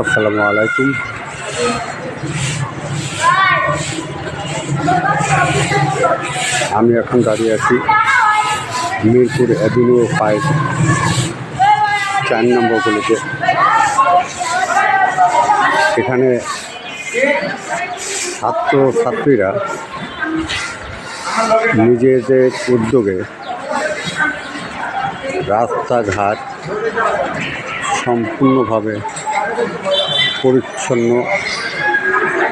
আসসালামু আলাইকুম। আমি এখন দাঁড়িয়ে আছি মিরপুর অ্যাভিনিউ ফাইভ, চার নম্বর গলিতে এখানে ছাত্র ছাত্রীরা নিজেদের উদ্যোগে রাস্তাঘাট সম্পূর্ণভাবে পরিচ্ছন্ন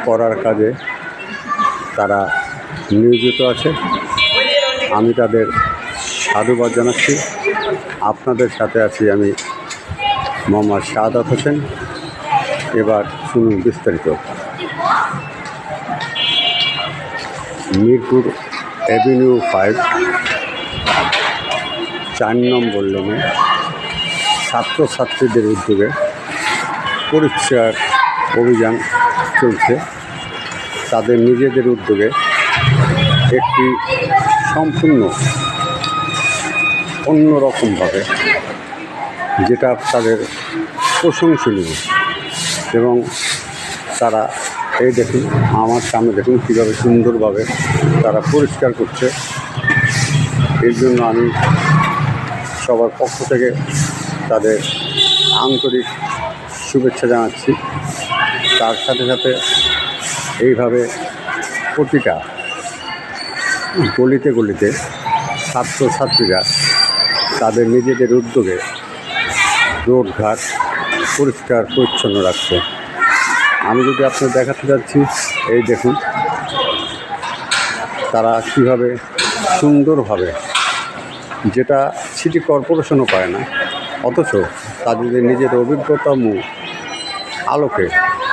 করার কাজে তারা নিয়োজিত আছে। আমি তাদের সাধুবাদ জানাচ্ছি। আপনাদের সাথে আছি আমি মোহাম্মদ শাহাদাত হোসেন। এবার শুনুন বিস্তারিত। মিরপুর অ্যাভিনিউ ফাইভ, চার নম্বর লেনে ছাত্রছাত্রীদের উদ্যোগে পরিষ্কার অভিযান চলছে। তাদের নিজেদের উদ্যোগে একটি সম্পূর্ণ অন্যরকমভাবে যেটা তাদের প্রশংসনীয় এবং তারা, এই দেখুন, আমার সামনে দেখুন কীভাবে সুন্দরভাবে তারা পরিষ্কার করছে। এর জন্য আমি সবার পক্ষ থেকে তাদের আন্তরিক শুভেচ্ছা জানাচ্ছি। তার সাথে সাথে এইভাবে প্রতিটা গলিতে গলিতে ছাত্রছাত্রীরা তাদের নিজেদের উদ্যোগে রোডঘাট পরিষ্কার, পরিচ্ছন্ন রাখছে। আমি যদি আপনার দেখাতে যাচ্ছি, এই দেখুন, তারা কীভাবে সুন্দরভাবে যেটা সিটি কর্পোরেশনও পায় না অথচ তাদের নিজের অভিজ্ঞতা মু- আলোকে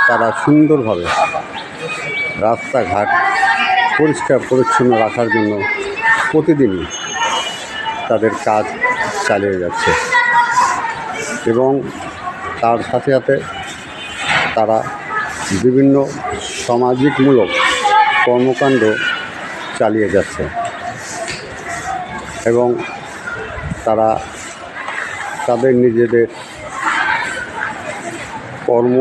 তারা সুন্দরভাবে রাস্তাঘাট পরিষ্কার, পরিচ্ছন্ন রাখার জন্য প্রতিদিনই তাদের কাজ চালিয়ে যাচ্ছে এবং তার সাথে সাথে তারা বিভিন্ন সামাজিকমূলক কর্মকাণ্ড চালিয়ে যাচ্ছে এবং তারা তাদের নিজেদের কর্ম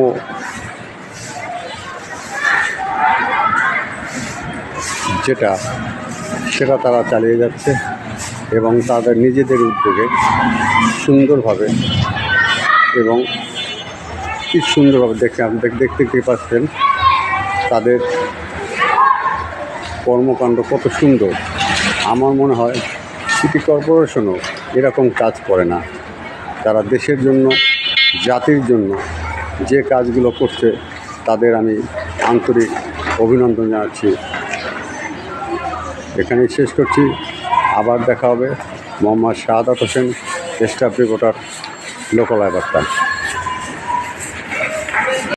যেটা, সেটা তারা চালিয়ে যাচ্ছে এবং তাদের নিজেদের উদ্যোগে সুন্দরভাবে এবং কি সুন্দরভাবে দেখে দেখতে কি পাচ্ছেন তাদের কর্মকাণ্ড কত সুন্দর। আমার মনে হয় সিটি কর্পোরেশনও এরকম কাজ করে না। তারা দেশের জন্য, জাতির জন্য যে কাজগুলো করছে, তাদের আমি আন্তরিক অভিনন্দন জানাচ্ছি। এখানেই শেষ করছি। আবার দেখা হবে। Mohammad Shahadat Hossain, staff reporter, Lokalay Barta.